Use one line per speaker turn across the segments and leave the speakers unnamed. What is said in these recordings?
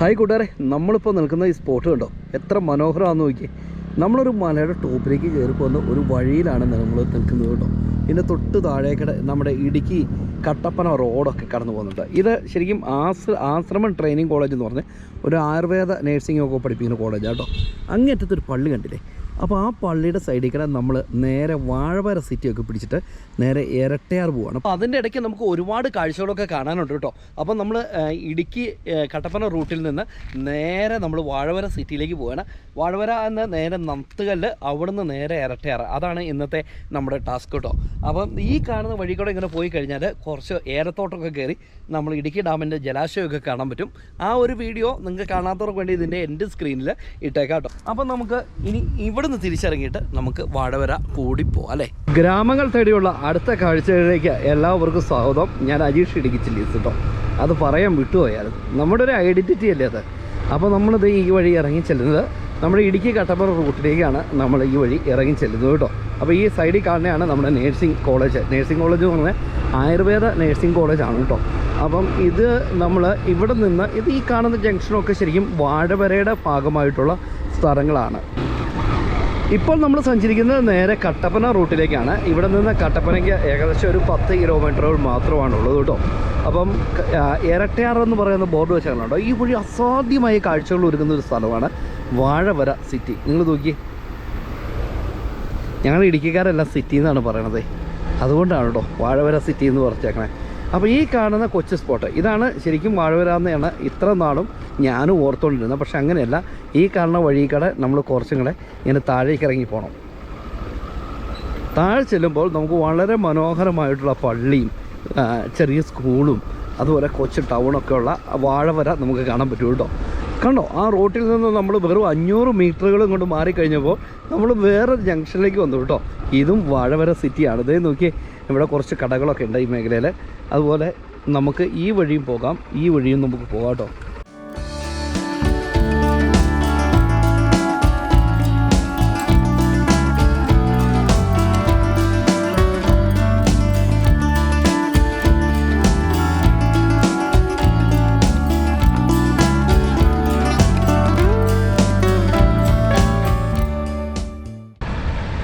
Hi കൂട്ടുകാരെ നമ്മളിപ്പോൾ നിൽക്കുന്ന ഈ സ്പോട്ട് കണ്ടോ? എത്ര മനോഹരമാണെന്ന് നോക്കി നമ്മളൊരു മലയുടെ ടോപ്പിലേക്ക് കയറി പോകുന്ന ഒരു വഴിയിലാണ് നമ്മൾ നിൽക്കുന്നത് കേട്ടോ. ഇതിന്റെ തൊട്ട് താഴേക്കടെ നമ്മുടെ ഇടുക്കി കട്ടപ്പന റോഡൊക്കെ കടന്നു പോകുന്നുണ്ട്. ഇത് ശരിക്കും ആശ്ര ആശ്രമം ട്രെയിനിങ് കോളേജ് എന്ന് പറഞ്ഞ് ഒരു ആയുർവേദ നേഴ്സിംഗ് ഒക്കെ പഠിപ്പിക്കുന്ന കോളേജാണ് കേട്ടോ. അങ്ങേറ്റത്തൊരു പള്ളി കണ്ടില്ലേ? അപ്പോൾ ആ പള്ളിയുടെ സൈഡിൽ കൂടെ നമ്മൾ നേരെ വാഴവര സിറ്റിയൊക്കെ പിടിച്ചിട്ട് നേരെ ഇരട്ടയാർ പോവാണ്. അപ്പോൾ അതിന്റെ ഇടയ്ക്ക് നമുക്ക് ഒരുപാട് കാഴ്ചകളൊക്കെ കാണാനുണ്ട് കേട്ടോ. അപ്പോൾ നമ്മൾ ഇടുക്കി കട്ടപ്പന റൂട്ടിൽ നിന്ന് നേരെ നമ്മൾ വാഴവര സിറ്റിയിലേക്ക് പോവുകയാണ് വാഴവര എന്ന നേരെ നത്തുകല്ല് അവിടുന്ന് നേരെ ഇരട്ടയാർ. അതാണ് ഇന്നത്തെ നമ്മുടെ ടാസ്ക് കേട്ടോ. അപ്പം ഈ കാണുന്ന വഴി കൂടെ ഇങ്ങനെ പോയി കഴിഞ്ഞാൽ കുറച്ച് ഏരത്തോട്ടമൊക്കെ കയറി നമ്മൾ ഇടുക്കി ഡാമിന്റെ ജലാശയമൊക്കെ കാണാൻ പറ്റും. ആ ഒരു വീഡിയോ നിങ്ങൾക്ക് കാണാത്തവർക്ക് വേണ്ടി ഇതിന്റെ എന്റെ സ്ക്രീനിൽ ഇട്ടേക്കാം കേട്ടോ. അപ്പം നമുക്ക് ഇനി ഇവിടുന്ന് തിരിച്ചിറങ്ങിയിട്ട് നമുക്ക് വാഴവര കൂടി പോവാം അല്ലേ? ഗ്രാമങ്ങൾ തേടിയുള്ള അടുത്ത കാഴ്ചകളിലേക്ക് എല്ലാവർക്കും സ്വാഗതം. ഞാൻ അജീഷ് ഇടുക്കി ചില്ലീസ് കേട്ടോ അത് പറയാൻ വിട്ടുപോയാലും. നമ്മുടെ ഒരു ഐഡന്റിറ്റി അല്ലേ അത്? അപ്പോൾ നമ്മളിത് ഈ വഴി ഇറങ്ങി ചെല്ലുന്നത് നമ്മുടെ ഇടുക്കി കട്ടപ്പുറ റൂട്ടിലേക്കാണ് നമ്മൾ ഈ വഴി ഇറങ്ങി ചെല്ലുന്നത് കേട്ടോ അപ്പോൾ ഈ സൈഡിൽ കാണുന്നതാണ് നമ്മുടെ നേഴ്സിംഗ് കോളേജ്. നേഴ്സിംഗ് കോളേജ് എന്ന് പറഞ്ഞാൽ ആയുർവേദ നേഴ്സിംഗ് കോളേജാണ് കേട്ടോ അപ്പം ഇത് നമ്മൾ ഇവിടെ നിന്ന് ഇത് ഈ കാണുന്ന ജംഗ്ഷനൊക്കെ ശരിക്കും വാഴവരയുടെ ഭാഗമായിട്ടുള്ള സ്ഥലങ്ങളാണ്. ഇപ്പോൾ നമ്മൾ സഞ്ചരിക്കുന്നത് നേരെ കട്ടപ്പന റൂട്ടിലേക്കാണ്. ഇവിടെ നിന്ന് കട്ടപ്പനയ്ക്ക് ഏകദേശം ഒരു പത്ത് കിലോമീറ്ററുകൾ മാത്രമാണ് ഉള്ളത് കേട്ടോ. അപ്പം ഇരട്ടയാർ എന്ന് പറയുന്ന ബോർഡ് വെച്ചാലുണ്ടോ ഈ വഴി അസാധ്യമായ കാഴ്ചകൾ ഒരുക്കുന്ന ഒരു സ്ഥലമാണ് വാഴവര സിറ്റി. നിങ്ങൾ നോക്കിയേ. ഞങ്ങൾ ഇടുക്കിക്കാരെല്ലാം സിറ്റി എന്നാണ് പറയണത്. അതുകൊണ്ടാണ് കേട്ടോ വാഴവര സിറ്റി എന്ന് പറഞ്ഞേക്കണേ. അപ്പോൾ ഈ കാണുന്ന കൊച്ചു സ്പോട്ട് ഇതാണ് ശരിക്കും വാഴവര എന്നാണ് ഇത്ര നാളും ഞാനും ഓർത്തുകൊണ്ടിരുന്നത് പക്ഷെ അങ്ങനെയല്ല ഈ കാണുന്ന വഴി വഴിക്കടെ നമ്മൾ കുറച്ചും കൂടെ ഇങ്ങനെ താഴേക്ക് ഇറങ്ങി പോകണം താഴെ ചെല്ലുമ്പോൾ നമുക്ക് വളരെ മനോഹരമായിട്ടുള്ള പള്ളിയും ചെറിയ സ്കൂളും അതുപോലെ കൊച്ചു ടൗണൊക്കെ ഉള്ള വാഴവര നമുക്ക് കാണാൻ പറ്റും കേട്ടോ. കണ്ടോ ആ റോട്ടിൽ നിന്ന് നമ്മൾ വെറും അഞ്ഞൂറ് മീറ്ററുകൾ കൊണ്ട് മാറിക്കഴിഞ്ഞപ്പോൾ നമ്മൾ വേറെ ജംഗ്ഷനിലേക്ക് വന്നു കേട്ടോ. ഇതും വാഴവര സിറ്റിയാണ് ഇതേ നോക്കി ഇവിടെ കുറച്ച് കടകളൊക്കെ ഉണ്ട് ഈ മേഖലയിൽ അതുപോലെ നമുക്ക് ഈ വഴിയും പോകാം ഈ വഴിയും നമുക്ക് പോകാം കേട്ടോ.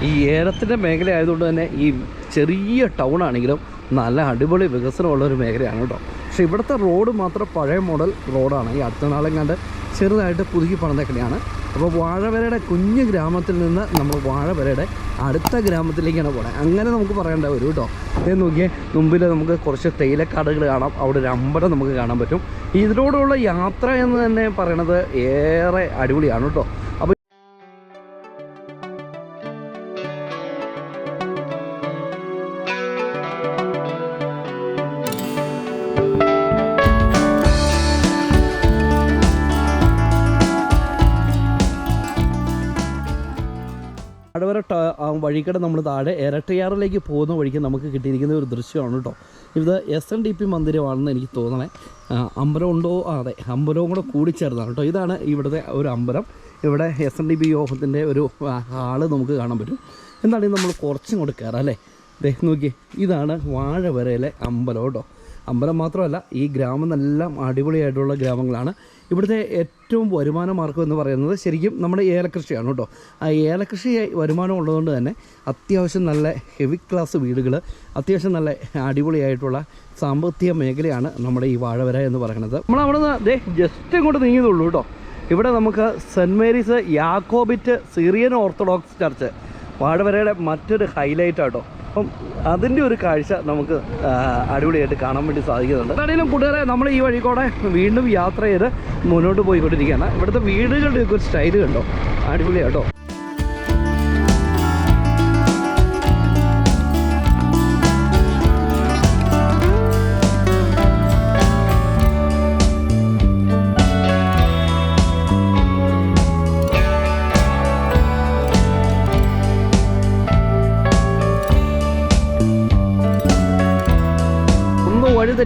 ഈ ഏലത്തിന്റെ മേഖല ആയതുകൊണ്ട് തന്നെ ഈ ചെറിയ ടൗൺ ആണെങ്കിലും നല്ല അടിപൊളി വികസനമുള്ള ഒരു മേഖലയാണ് കേട്ടോ. പക്ഷെ ഇവിടുത്തെ റോഡ് മാത്രം പഴയ മോഡൽ റോഡാണ്. ഈ അടുത്ത നാളെങ്ങാണ്ട് ചെറുതായിട്ട് പുതുക്കി പണിതേക്കണെയാണ് അപ്പോൾ വാഴവരയുടെ കുഞ്ഞു ഗ്രാമത്തിൽ നിന്ന് നമ്മൾ വാഴവരയുടെ അടുത്ത ഗ്രാമത്തിലേക്കാണ് പോണത് അങ്ങനെ നമുക്ക് പറയേണ്ട വരും കേട്ടോ. ഇത് നോക്കിയാൽ മുമ്പിൽ നമുക്ക് കുറച്ച് തേയിലക്കാടുകൾ കാണാം. അവിടെ ഒരു അമ്പലം നമുക്ക് കാണാൻ പറ്റും. ഇതിലൂടെയുള്ള യാത്ര എന്ന് തന്നെ പറയണത് ഏറെ അടിപൊളിയാണ് കേട്ടോ. അടവര വഴിക്കട നമ്മൾ താഴെ ഇരട്ടയാറിലേക്ക് പോകുന്ന വഴിക്ക് നമുക്ക് കിട്ടിയിരിക്കുന്ന ഒരു ദൃശ്യമാണ് കേട്ടോ ഇത് എസ് എൻ ഡി പി മന്ദിരമാണെന്ന് എനിക്ക് തോന്നണേ. അമ്പലം ഉണ്ടോ? അതെ. അമ്പലവും കൂടെ കൂടിച്ചേർന്നാണ് കേട്ടോ ഇതാണ് ഇവിടുത്തെ ഒരു അമ്പലം. ഇവിടെ എസ് എൻ ഡി പി യോഗത്തിന്റെ ഒരു ഹാൾ നമുക്ക് കാണാൻ പറ്റും. എന്താണെങ്കിൽ നമ്മൾ കുറച്ചും കൂടെ കയറാം അല്ലേ? ദേ നോക്കി ഇതാണ് വാഴവരയിലെ അമ്പലം കേട്ടോ അമ്പലം മാത്രമല്ല ഈ ഗ്രാമം എല്ലാം അടിപൊളിയായിട്ടുള്ള ഗ്രാമങ്ങളാണ്. ഇവിടുത്തെ ഏറ്റവും വരുമാന മാർഗം എന്ന് പറയുന്നത് ശരിക്കും നമ്മുടെ ഏലകൃഷിയാണ് കേട്ടോ. ആ ഏലകൃഷി വരുമാനം ഉള്ളതുകൊണ്ട് തന്നെ അത്യാവശ്യം നല്ല ഹെവി ക്ലാസ് വീടുകൾ അത്യാവശ്യം നല്ല അടിപൊളിയായിട്ടുള്ള സാമ്പത്തിക മേഖലയാണ് നമ്മുടെ ഈ വാഴവര എന്ന് പറയുന്നത്. നമ്മൾ അവിടെ നിന്ന് ദേ ജസ്റ്റ് ഇങ്ങോട്ട് നീങ്ങിയതുള്ളൂ കേട്ടോ. ഇവിടെ നമുക്ക് saint Mary's Jacobite Syrian Orthodox church. വാഴവരയുടെ മറ്റൊരു ഹൈലൈറ്റ് ആട്ടോ അപ്പം അതിന്റെ ഒരു കാഴ്ച നമുക്ക് അടിപൊളിയായിട്ട് കാണാൻ വേണ്ടി സാധിക്കുന്നുണ്ട്. എന്താണെങ്കിലും കൂട്ടുകാരെ നമ്മൾ ഈ വഴി കൂടെ വീണ്ടും യാത്ര ചെയ്ത് മുന്നോട്ട് പോയിക്കൊണ്ടിരിക്കുകയാണ്. ഇവിടുത്തെ വീടുകളുടെ ഒക്കെ ഒരു സ്റ്റൈൽ കണ്ടോ? അടിപൊളിയാട്ടോ.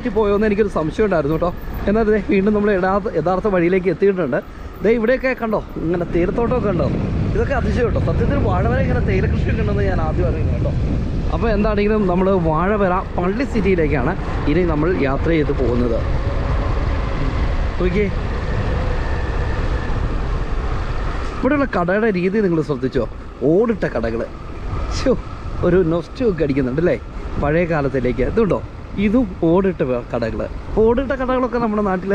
തെറ്റിപ്പോയോ എന്ന് എനിക്കൊരു സംശയം ഉണ്ടായിരുന്നു കേട്ടോ. എന്നാൽ ഇതേ വീണ്ടും നമ്മൾ യഥാർത്ഥ യഥാർത്ഥ വഴിയിലേക്ക് എത്തിയിട്ടുണ്ട്. ദേ ഇവിടെയൊക്കെ കണ്ടോ? ഇങ്ങനെ തീരത്തോട്ടമൊക്കെ ഉണ്ടോ ഇതൊക്കെ അതിശയം കേട്ടോ. സത്യത്തിൽ വാഴവര ഇങ്ങനെ തേയില കൃഷിയൊക്കെ ഉണ്ടെന്ന് ഞാൻ ആദ്യം അറിയുന്നത് കേട്ടോ. അപ്പോൾ എന്താണെങ്കിലും നമ്മൾ വാഴവര പള്ളി സിറ്റിയിലേക്കാണ് ഇനി നമ്മൾ യാത്ര ചെയ്ത് പോകുന്നത്. നോക്കിയേ. ഇവിടെയുള്ള കടയുടെ രീതി നിങ്ങൾ ശ്രദ്ധിച്ചോ? ഓടിട്ട കടകൾ ഷോ ഒരു നൊസ്റ്റൊക്കെ അടിക്കുന്നുണ്ട് അല്ലേ? പഴയ കാലത്തിലേക്ക്. ഇതുണ്ടോ? ഇതും ഓടിട്ട കടകൾ ഓടിട്ട കടകളൊക്കെ നമ്മുടെ നാട്ടിൽ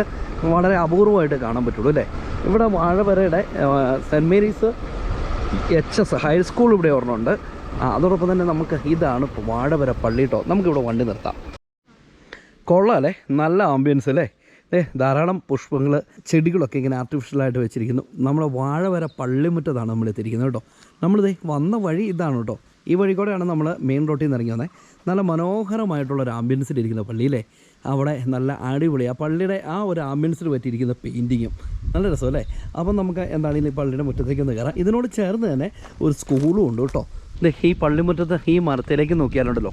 വളരെ അപൂർവമായിട്ട് കാണാൻ പറ്റുള്ളൂ അല്ലേ? ഇവിടെ വാഴവരയുടെ saint Mary's H S high school ഇവിടെ ഒരെണ്ണമുണ്ട്. അതോടൊപ്പം തന്നെ നമുക്ക് ഇതാണ് വാഴവര പള്ളി കേട്ടോ. നമുക്കിവിടെ വണ്ടി നിർത്താം. കൊള്ളാം അല്ലേ? നല്ല ആംബിയൻസ് അല്ലേ? ഏ ധാരാളം പുഷ്പങ്ങൾ ചെടികളൊക്കെ ഇങ്ങനെ ആർട്ടിഫിഷ്യലായിട്ട് വെച്ചിരിക്കുന്നു. നമ്മുടെ വാഴവര പള്ളിമുറ്റത്താണ് നമ്മൾ എത്തിയിരിക്കുന്നത് കേട്ടോ. നമ്മളിതേ വന്ന വഴി ഇതാണ് കേട്ടോ. ഈ വഴി കൂടെയാണ് നമ്മൾ മെയിൻ റോട്ടിൽ നിന്ന് ഇറങ്ങി വന്നത് നല്ല മനോഹരമായിട്ടുള്ള ഒരു ആംബിയൻസിലിരിക്കുന്ന പള്ളി പള്ളിയിലെ അവിടെ നല്ല അടിപൊളി. ആ പള്ളിയുടെ ആ ഒരു ആംബിയൻസിൽ പറ്റിയിരിക്കുന്ന പെയിന്റിങ്ങും നല്ല രസം അല്ലേ? അപ്പം നമുക്ക് എന്താണ് ഈ പള്ളിയുടെ മുറ്റത്തേക്ക് ഒന്ന് കയറാം. ഇതിനോട് ചേർന്ന് തന്നെ ഒരു സ്കൂളും ഉണ്ട് കേട്ടോ. ഈ പള്ളിമുറ്റത്ത് ഈ മരത്തിലേക്ക് നോക്കിയാലുണ്ടല്ലോ.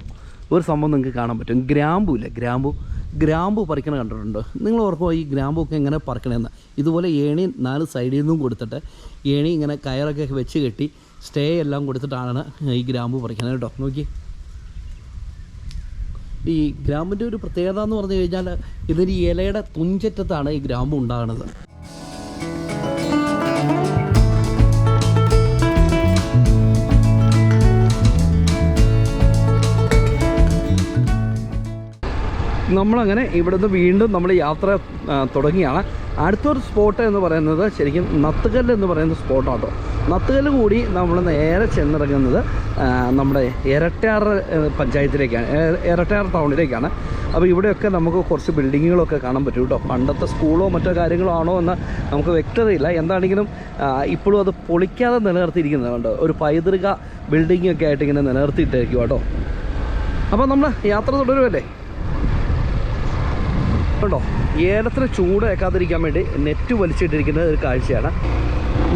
ഒരു സംഭവം നിങ്ങൾക്ക് കാണാൻ പറ്റും. ഗ്രാമ്പു ഇല്ലേ? ഗ്രാമ്പു. ഗ്രാമ്പു പറിക്കണ കണ്ടിട്ടുണ്ട്. നിങ്ങൾ ഓർക്കുമോ ഈ ഗ്രാമ്പു ഒക്കെ എങ്ങനെ പറിക്കണമെന്ന് ഇതുപോലെ ഏണി നാല് സൈഡിൽ നിന്നും കൊടുത്തിട്ട് ഏണി ഇങ്ങനെ കയറൊക്കെ വെച്ച് കെട്ടി സ്റ്റേ എല്ലാം കൊടുത്തിട്ടാണ് ഈ ഗ്രാമ്പു പറിക്കണത് കേട്ടോ. നോക്കി ഈ ഗ്രാമ്പിന്റെ ഒരു പ്രത്യേകത എന്ന് പറഞ്ഞു കഴിഞ്ഞാൽ ഇതിന് ഇലയുടെ തുഞ്ചറ്റത്താണ് ഈ ഗ്രാമം ഉണ്ടാകുന്നത്. നമ്മളങ്ങനെ ഇവിടുന്ന് വീണ്ടും നമ്മൾ യാത്ര തുടങ്ങിയാണ്. അടുത്തൊരു സ്പോട്ട് എന്ന് പറയുന്നത് ശരിക്കും നത്തുകല്ല് എന്ന് പറയുന്ന സ്പോട്ടാണ് കേട്ടോ നത്തുകല്ല് കൂടി നമ്മൾ നേരെ ചെന്നിറങ്ങുന്നത് നമ്മുടെ ഇരട്ടയാർ പഞ്ചായത്തിലേക്കാണ് ഇരട്ടയാർ ടൗണിലേക്കാണ് അപ്പോൾ ഇവിടെയൊക്കെ നമുക്ക് കുറച്ച് ബിൽഡിങ്ങുകളൊക്കെ കാണാൻ പറ്റും കേട്ടോ പണ്ടത്തെ സ്കൂളോ മറ്റോ കാര്യങ്ങളോ ആണോ എന്ന് നമുക്ക് വ്യക്തതയില്ല. എന്താണെങ്കിലും ഇപ്പോഴും അത് പൊളിക്കാതെ നിലനിർത്തിയിരിക്കുന്നത് കണ്ടോ? ഒരു പൈതൃക ബിൽഡിങ്ങൊക്കെ ആയിട്ട് ഇങ്ങനെ നിലനിർത്തിയിട്ടായിരിക്കും കേട്ടോ അപ്പോൾ നമ്മൾ യാത്ര തുടരുമല്ലേ കണ്ടോ? ഏലത്തിന് ചൂട് ഏക്കാതിരിക്കാൻ വേണ്ടി നെറ്റ് വലിച്ചിട്ടിരിക്കുന്ന ഒരു കാഴ്ചയാണ്.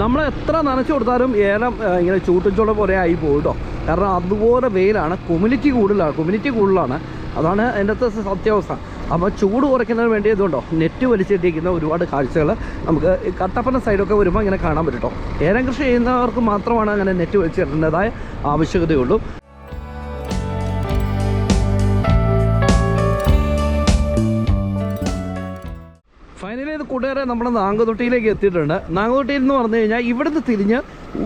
നമ്മൾ എത്ര നനച്ചു കൊടുത്താലും ഏലം ഇങ്ങനെ ചൂട്ടുചോള പോലെ ആയി പോകും കേട്ടോ കാരണം അതുപോലെ വെയിലാണ് കമ്മ്യൂണിറ്റി കൂടുതലാണ് കമ്മ്യൂണിറ്റി കൂടുതലാണ്. അതാണ് എന്റെ അകത്തെ സത്യാവസ്ഥ. അപ്പോൾ ചൂട് കുറയ്ക്കുന്നതിന് വേണ്ടി ഇതുണ്ടോ? നെറ്റ് വലിച്ചിട്ടിരിക്കുന്ന ഒരുപാട് കാഴ്ചകൾ നമുക്ക് കട്ടപ്പന സൈഡൊക്കെ വരുമ്പോൾ ഇങ്ങനെ കാണാൻ പറ്റും കേട്ടോ ഏലം കൃഷി ചെയ്യുന്നവർക്ക് മാത്രമാണ് അങ്ങനെ നെറ്റ് വലിച്ചിടേണ്ടതായ ആവശ്യകതയുള്ളൂ. കൂട്ടുകാരെ നമ്മൾ നാങ്കുതൊട്ടിയിലേക്ക് എത്തിയിട്ടുണ്ട്. നാങ്കുതൊട്ടിയിൽ എന്ന് പറഞ്ഞു കഴിഞ്ഞാൽ ഇവിടുന്ന് തിരിഞ്ഞ്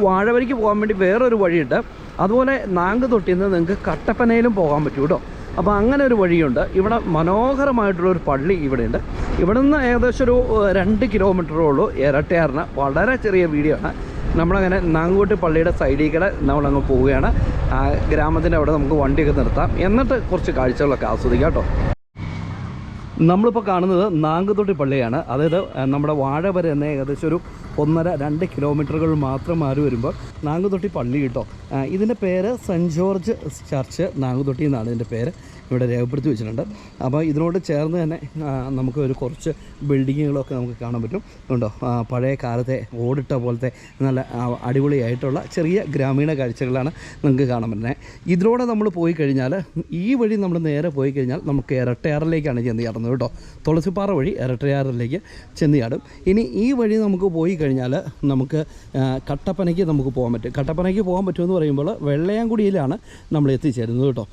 വാഴവരിക്ക് പോകാൻ വേണ്ടി വേറൊരു വഴിയുണ്ട്. അതുപോലെ നാങ്കുതൊട്ടിയിൽ നിന്ന് നിങ്ങൾക്ക് കട്ടപ്പനയിലും പോകാൻ പറ്റും കേട്ടോ. അപ്പോൾ അങ്ങനെ ഒരു വഴിയുണ്ട്. ഇവിടെ മനോഹരമായിട്ടുള്ള ഒരു പള്ളി ഇവിടെയുണ്ട്. ഇവിടെ നിന്ന് ഏകദേശം ഒരു രണ്ട് കിലോമീറ്ററേ ഉള്ളൂ. ഇരട്ടയാറിന് വളരെ ചെറിയ വീഡിയോ ആണ്. നമ്മളങ്ങനെ നാങ്കോട്ടി പള്ളിയുടെ സൈഡിൽ കൂടെ നമ്മളങ്ങ് പോവുകയാണ്. ഗ്രാമത്തിന്റെ അവിടെ നമുക്ക് വണ്ടിയൊക്കെ നിർത്താം. എന്നിട്ട് കുറച്ച് കാഴ്ചകളൊക്കെ ആസ്വദിക്കാം കേട്ടോ. നമ്മളിപ്പോൾ കാണുന്നത് നാങ്കുതൊട്ടി പള്ളിയാണ്. അതായത് നമ്മുടെ വാഴ വരെ തന്നെ ഏകദേശം ഒരു ഒന്നര രണ്ട് കിലോമീറ്ററുകൾ മാത്രം മാറി വരുമ്പോൾ നാങ്കുതൊട്ടി പള്ളി കിട്ടും. ഇതിന്റെ പേര് സെന്റ് ജോർജ് ചർച്ച് നാങ്കുതൊട്ടി എന്നാണ് ഇതിന്റെ പേര്. ഇവിടെ രേഖപ്പെടുത്തി വെച്ചിട്ടുണ്ട്. അപ്പോൾ ഇതിനോട് ചേർന്ന് തന്നെ നമുക്ക് ഒരു കുറച്ച് ബിൽഡിങ്ങുകളൊക്കെ നമുക്ക് കാണാൻ പറ്റും. ഉണ്ടോ പഴയ കാലത്തെ ഓടിട്ട പോലത്തെ നല്ല അടിപൊളിയായിട്ടുള്ള ചെറിയ ഗ്രാമീണ കാഴ്ചകളാണ് നമുക്ക് കാണാൻ പറ്റുന്നത്. ഇതിലൂടെ നമ്മൾ പോയി കഴിഞ്ഞാൽ ഈ വഴി നമ്മൾ നേരെ പോയി കഴിഞ്ഞാൽ നമുക്ക് ഇരട്ടയാറിലേക്കാണ് ചെന്ന് ചാടുന്നത് കേട്ടോ. തുളസിപ്പാറ വഴി ഇരട്ടയാറിലേക്ക് ചെന്ന് ചാടും. ഇനി ഈ വഴി നമുക്ക് പോയി കഴിഞ്ഞാൽ നമുക്ക് കട്ടപ്പനയ്ക്ക് നമുക്ക് പോകാൻ പറ്റും. കട്ടപ്പനയ്ക്ക് പോകാൻ പറ്റുമെന്ന് പറയുമ്പോൾ വെള്ളയാംകുടിയിലാണ് നമ്മൾ എത്തിച്ചേരുന്നത് കേട്ടോ.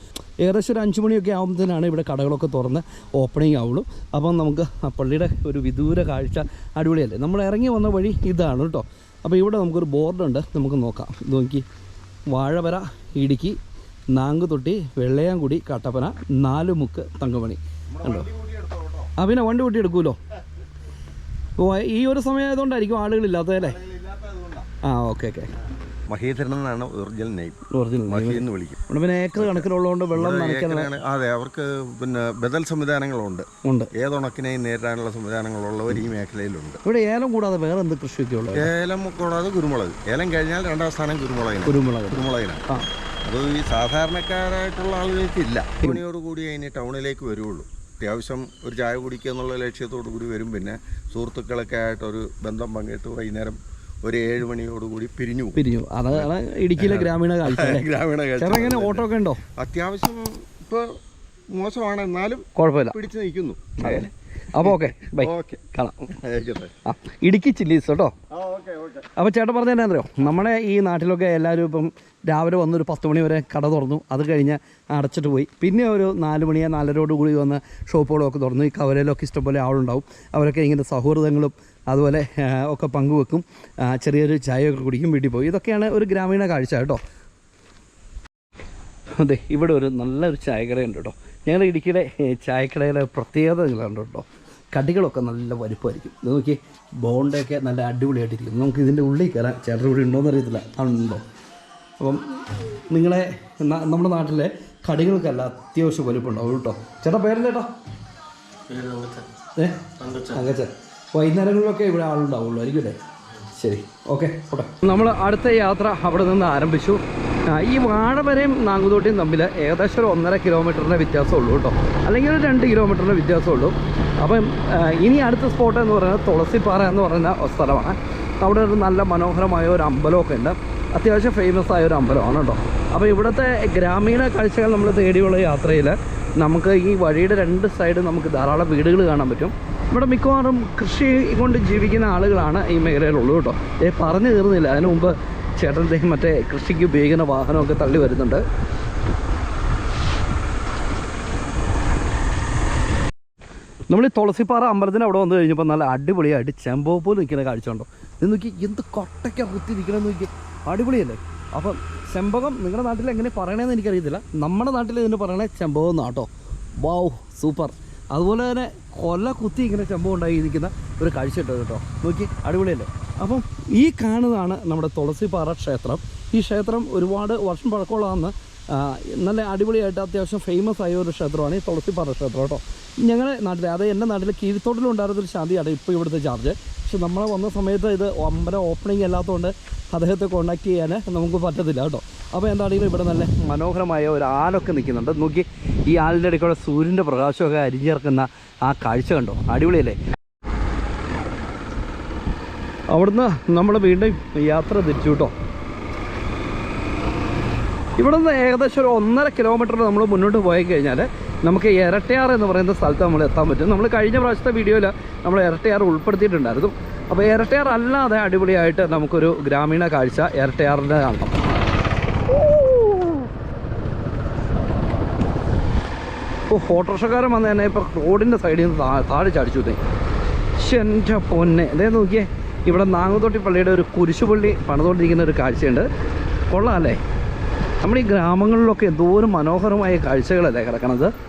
ഏകദേശം ഒരു അഞ്ച് മണിയൊക്കെ ആകുമ്പോഴത്തേനാണ് ഇവിടെ കടകളൊക്കെ തുറന്ന് ഓപ്പണിംഗ് ആവുള്ളൂ. അപ്പം നമുക്ക് പള്ളിയുടെ ഒരു വിദൂര കാഴ്ച അടിപൊളിയല്ലേ? നമ്മൾ ഇറങ്ങി വന്ന വഴി ഇതാണ് കേട്ടോ. അപ്പോൾ ഇവിടെ നമുക്കൊരു ബോർഡുണ്ട് നമുക്ക് നോക്കാം. നോക്കി. വാഴവര ഇടുക്കി നാങ്കുതൊട്ടി വെള്ളയാങ്കുടി കട്ടപ്പന നാലുമുക്ക് തങ്കമണി. കണ്ടോ? ആ പിന്നെ വണ്ടി കൂട്ടി എടുക്കുമല്ലോ. ഓ ഈ ഒരു സമയമായതുകൊണ്ടായിരിക്കും ആളുകളില്ലാത്തതല്ലേ ആ ഓക്കെ ഓക്കെ.
മഹീധരൻ എന്നാണ് ഒറിജിനൽ നെയിം.
ഒറിജിനൽ
മഹി എന്ന് വിളിക്കും.
ഇവിടെ പിന്നെ ഏക്കർ കണക്കിലുള്ളതുകൊണ്ട് വെള്ളം നനയ്ക്കാനുള്ള
അതെ അവർക്ക് പിന്നെ ബദൽ സംവിധാനങ്ങളുണ്ട്.
ഉണ്ട്.
ഏതുണക്കിനെയും നേരിടാനുള്ള സംവിധാനങ്ങളുള്ളവർ ഈ മേഖലയിലുണ്ട്.
ഇവിടെ ഏലം കൂടാതെ വേറെ എന്ത് കൃഷിയൊക്കെ ഉള്ളത്
ഏലം കൂടാതെ കുരുമുളക്. ഏലം കഴിഞ്ഞാൽ രണ്ടാം സ്ഥാനം കുരുമുളകിനാണ്.
കുരുമുളക്.
കുരുമുളകിനാണ്.
ആ.
അത് ഈ സാധാരണക്കാരായിട്ടുള്ള ആളുകൾക്ക് ഇല്ല. ആളുകൾക്കില്ല മണിയോടുകൂടി ഇനി ടൗണിലേക്ക് വരുള്ളൂ അത്യാവശ്യം ഒരു ചായ കുടിക്കുക എന്നുള്ള ലക്ഷ്യത്തോടു കൂടി വരും. പിന്നെ സുഹൃത്തുക്കളൊക്കെ ആയിട്ടൊരു ബന്ധം പങ്കിട്ട് വൈകുന്നേരം ഒരു ഏഴ് മണിയോടുകൂടി പിരിഞ്ഞു പോകും.
പിരിഞ്ഞു അതാണ് ഇടുക്കിയിലെ ഗ്രാമീണ കാഴ്ച
ഗ്രാമീണ കാഴ്ച.
എങ്ങനെ ഓട്ടോ ഒക്കെ ഉണ്ടോ?
അത്യാവശ്യം ഇപ്പോൾ മോശമാണ്. എന്നാലും
കുഴപ്പമില്ല.
പിടിച്ചു നിൽക്കുന്നു.
അപ്പോൾ ഓക്കെ ബൈ.
ഓക്കെ.
കാണാം. ഇടുക്കി ചില്ലീസ് കേട്ടോ. അപ്പോൾ ചേട്ടൻ പറഞ്ഞ എന്നാ അറിയോ? നമ്മുടെ ഈ നാട്ടിലൊക്കെ എല്ലാവരും ഇപ്പം രാവിലെ വന്നൊരു പത്ത് മണി വരെ കട തുറന്നു. അത് കഴിഞ്ഞ് അടച്ചിട്ട് പോയി. പിന്നെ ഒരു നാല് മണിയോ നാലരോട് കൂടി വന്ന് ഷോപ്പുകളൊക്കെ തുറന്നു. ഈ കവലയിലൊക്കെ ഇഷ്ടംപോലെ ആളുണ്ടാവും. അവരൊക്കെ ഇങ്ങനെ സൗഹൃദങ്ങളും അതുപോലെ ഒക്കെ പങ്കുവെക്കും. ചെറിയൊരു ചായയൊക്കെ കുടിക്കും വീട്ടിൽ പോയി. ഇതൊക്കെയാണ് ഒരു ഗ്രാമീണ കാഴ്ച കേട്ടോ. അതെ ഇവിടെ ഒരു നല്ലൊരു ചായക്കടയുണ്ട് കേട്ടോ. ഞങ്ങളുടെ ഇടുക്കിയുടെ ചായക്കടയിലെ പ്രത്യേകത നിങ്ങളുണ്ട് കേട്ടോ. കടികളൊക്കെ നല്ല വലുപ്പമായിരിക്കും. ഇത് നോക്കി ബോണ്ടൊക്കെ നല്ല അടിപൊളിയായിട്ടിരിക്കും നമുക്ക് ഇതിന്റെ ഉള്ളിൽ കയറാൻ ചേട്ടൻ ഇവിടെ ഉണ്ടോയെന്ന് അറിയത്തില്ല. ഉണ്ടോ അപ്പം നിങ്ങളെ നമ്മുടെ നാട്ടിലെ കടികൾക്കല്ല അത്യാവശ്യം വലുപ്പമുണ്ടാവും കേട്ടോ. ചേട്ടാ പേരല്ലേ കേട്ടോ ഏ? തങ്കച്ചൻ വൈകുന്നേരങ്ങളിലൊക്കെ ഇവിടെ ആളുണ്ടാവുള്ളൂ ആയിരിക്കും അല്ലേ ശരി ഓക്കെ ഓട്ടെ നമ്മൾ അടുത്ത യാത്ര അവിടെ നിന്ന് ആരംഭിച്ചു. ഈ വാഴവരെയും നാങ്കുതോട്ടിയും തമ്മിൽ ഏകദേശം ഒരു ഒന്നര കിലോമീറ്ററിന്റെ വ്യത്യാസമുള്ളൂ കേട്ടോ. അല്ലെങ്കിൽ ഒരു രണ്ട് കിലോമീറ്ററിന്റെ വ്യത്യാസമുള്ളൂ അപ്പം ഇനി അടുത്ത സ്പോട്ട് എന്ന് പറയുന്നത് തുളസിപ്പാറ എന്ന് പറയുന്ന സ്ഥലമാണ്. അവിടെ ഒരു നല്ല മനോഹരമായ ഒരു അമ്പലമൊക്കെ ഉണ്ട്. അത്യാവശ്യം ഫേമസ് ആയ ഒരു അമ്പലമാണ് കേട്ടോ. അപ്പോൾ ഇവിടുത്തെ ഗ്രാമീണ കാഴ്ചകൾ നമ്മൾ തേടിയുള്ള യാത്രയിൽ നമുക്ക് ഈ വഴിയുടെ രണ്ട് സൈഡ് നമുക്ക് ധാരാളം വീടുകൾ കാണാൻ പറ്റും. ഇവിടെ മിക്കവാറും കൃഷി കൊണ്ട് ജീവിക്കുന്ന ആളുകളാണ് ഈ മേഖലയിലുള്ളൂ കേട്ടോ. ഏ പറഞ്ഞു തീർന്നില്ല. അതിനു മുമ്പ് ചേട്ടന്റെ മറ്റേ കൃഷിക്ക് ഉപയോഗിക്കുന്ന വാഹനമൊക്കെ തള്ളി വരുന്നുണ്ട്. നമ്മൾ ഈ തുളസിപ്പാറ അമ്പലത്തിന് അവിടെ വന്നു കഴിഞ്ഞപ്പോൾ നല്ല അടിപൊളിയായിട്ട് ചെമ്പോ പോലും നിൽക്കുന്ന കാഴ്ച ഉണ്ടോ ഇത് നോക്കി എന്ത് കൊട്ടയ്ക്ക് കുത്തി നിൽക്കണമെന്ന് നോക്കി. അടിപൊളിയല്ലേ? അപ്പം ചെമ്പകം നിങ്ങളുടെ നാട്ടിൽ എങ്ങനെ പറയണേന്ന് എനിക്കറിയത്തില്ല. നമ്മുടെ നാട്ടിൽ ഇതിന് പറയണേ ചെമ്പകം എന്നാട്ടോ വാവ് സൂപ്പർ. അതുപോലെ തന്നെ കൊല കുത്തി ഇങ്ങനെ ചെമ്പം ഉണ്ടായി നിൽക്കുന്ന ഒരു കാഴ്ച കിട്ടും കേട്ടോ. നോക്കി അടിപൊളിയല്ലേ? അപ്പം ഈ കാണുന്നതാണ് നമ്മുടെ തുളസിപ്പാറ ക്ഷേത്രം. ഈ ക്ഷേത്രം ഒരുപാട് വർഷം പഴക്കമുള്ളതാണെന്ന് നല്ല അടിപൊളിയായിട്ട് അത്യാവശ്യം ഫേമസ് ആയ ഒരു ക്ഷേത്രമാണ് ഈ തുളസിപ്പാറ ക്ഷേത്രം കേട്ടോ. ഞങ്ങളുടെ നാട്ടിൽ അത് എന്റെ നാട്ടിൽ കീഴ്ത്തോട്ടിലും ഉണ്ടായിരുന്നൊരു ശാന്തിയാണ് ഇപ്പോൾ ഇവിടുത്തെ ചാർജ്. പക്ഷെ നമ്മൾ വന്ന സമയത്ത് ഇത് അമ്പലം ഓപ്പണിംഗ് അല്ലാത്തതുകൊണ്ട് അദ്ദേഹത്തെ കോണ്ടാക്ട് ചെയ്യാൻ നമുക്ക് പറ്റത്തില്ല കേട്ടോ. അപ്പോൾ എന്താണെങ്കിലും ഇവിടെ നല്ല മനോഹരമായ ഒരു ആലൊക്കെ നിൽക്കുന്നുണ്ട്. നോക്കി ഈ ആലിന്റെ ഇടയ്ക്കുള്ള സൂര്യന്റെ പ്രകാശമൊക്കെ അരിഞ്ഞിറക്കുന്ന ആ കാഴ്ച കണ്ടോ? അടിപൊളിയല്ലേ? അവിടുന്ന് നമ്മൾ വീണ്ടും യാത്ര തിരിച്ചു കേട്ടോ. ഇവിടെ നിന്ന് ഏകദേശം ഒരു ഒന്നര കിലോമീറ്റർ നമ്മൾ മുന്നോട്ട് പോയി കഴിഞ്ഞാൽ നമുക്ക് ഇരട്ടയാർ എന്ന് പറയുന്ന സ്ഥലത്ത് നമ്മൾ എത്താൻ പറ്റും. നമ്മൾ കഴിഞ്ഞ പ്രാവശ്യത്തെ വീഡിയോയിൽ നമ്മൾ ഇരട്ടയാർ ഉൾപ്പെടുത്തിയിട്ടുണ്ടായിരുന്നു. അപ്പോൾ ഇരട്ടയാർ അല്ലാതെ അടിപൊളിയായിട്ട് നമുക്കൊരു ഗ്രാമീണ കാഴ്ച ഇരട്ടയാറിന്റെ കാണണം. ഇപ്പോൾ ഫോട്ടോഷക്കാരൻ വന്ന് തന്നെ ഇപ്പോൾ റോഡിന്റെ സൈഡിൽ നിന്ന് താഴെ ചാടിച്ചു തന്നെ പക്ഷെ എന്റെ പൊന്നെ. അതേ നോക്കിയേ. ഇവിടെ നാങ്ങുതൊട്ടി പള്ളിയുടെ ഒരു കുരിശുപള്ളി പണിതുകൊണ്ടിരിക്കുന്ന ഒരു കാഴ്ചയുണ്ട്. കൊള്ളാം അല്ലേ? നമ്മുടെ ഈ ഗ്രാമങ്ങളിലൊക്കെ എന്തോരം മനോഹരമായ കാഴ്ചകളല്ലേ കിടക്കണത്?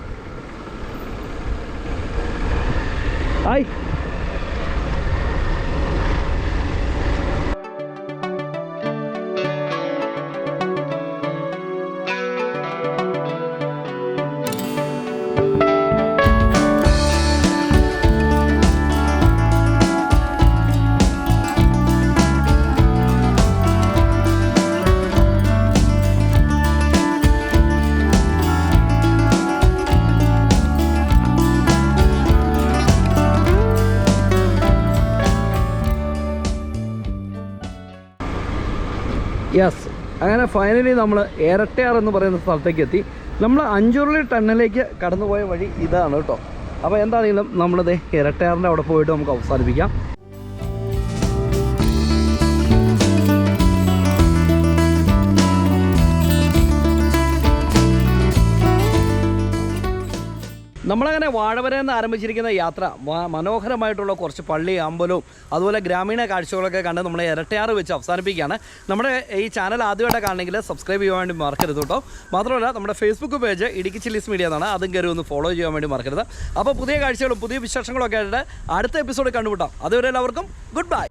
ഹായ് യെസ് അങ്ങനെ ഫൈനലി നമ്മൾ ഏരട്ടയാർ എന്ന് പറയുന്ന സ്ഥലത്തേക്ക് എത്തി. നമ്മൾ അഞ്ചുരുളി ടണ്ണിലേക്ക് കടന്നുപോയ വഴി ഇതാണ് കേട്ടോ. അപ്പോൾ എന്താണെങ്കിലും നമ്മളിത് ഇരട്ടയാറിന്റെ അവിടെ പോയിട്ട് നമുക്ക് അവസാനിപ്പിക്കാം. നമ്മളങ്ങനെ വാഴവര നിന്ന് ആരംഭിച്ചിരിക്കുന്ന യാത്ര മനോഹരമായിട്ടുള്ള കുറച്ച് പള്ളി അമ്പലവും അതുപോലെ ഗ്രാമീണ കാഴ്ചകളൊക്കെ കണ്ട് നമ്മളെ ഇരട്ടയാറ് വെച്ച് അവസാനിപ്പിക്കുകയാണ്. നമ്മുടെ ഈ ചാനൽ ആദ്യമായിട്ട് കാണണമെങ്കിൽ സബ്സ്ക്രൈബ് ചെയ്യാൻ വേണ്ടി മറക്കരുത് കേട്ടോ. മാത്രമല്ല നമ്മുടെ Facebook page Idukki Chillies Media എന്നാണ്. അതും കയറി ഒന്ന് ഫോളോ ചെയ്യാൻ വേണ്ടി മറക്കരുത്. അപ്പോൾ പുതിയ കാഴ്ചകളും പുതിയ വിശേഷങ്ങളൊക്കെ ആയിട്ട് അടുത്ത എപ്പിസോഡ് കണ്ടുമുട്ടാം. അതുവരെ എല്ലാവർക്കും ഗുഡ് ബൈ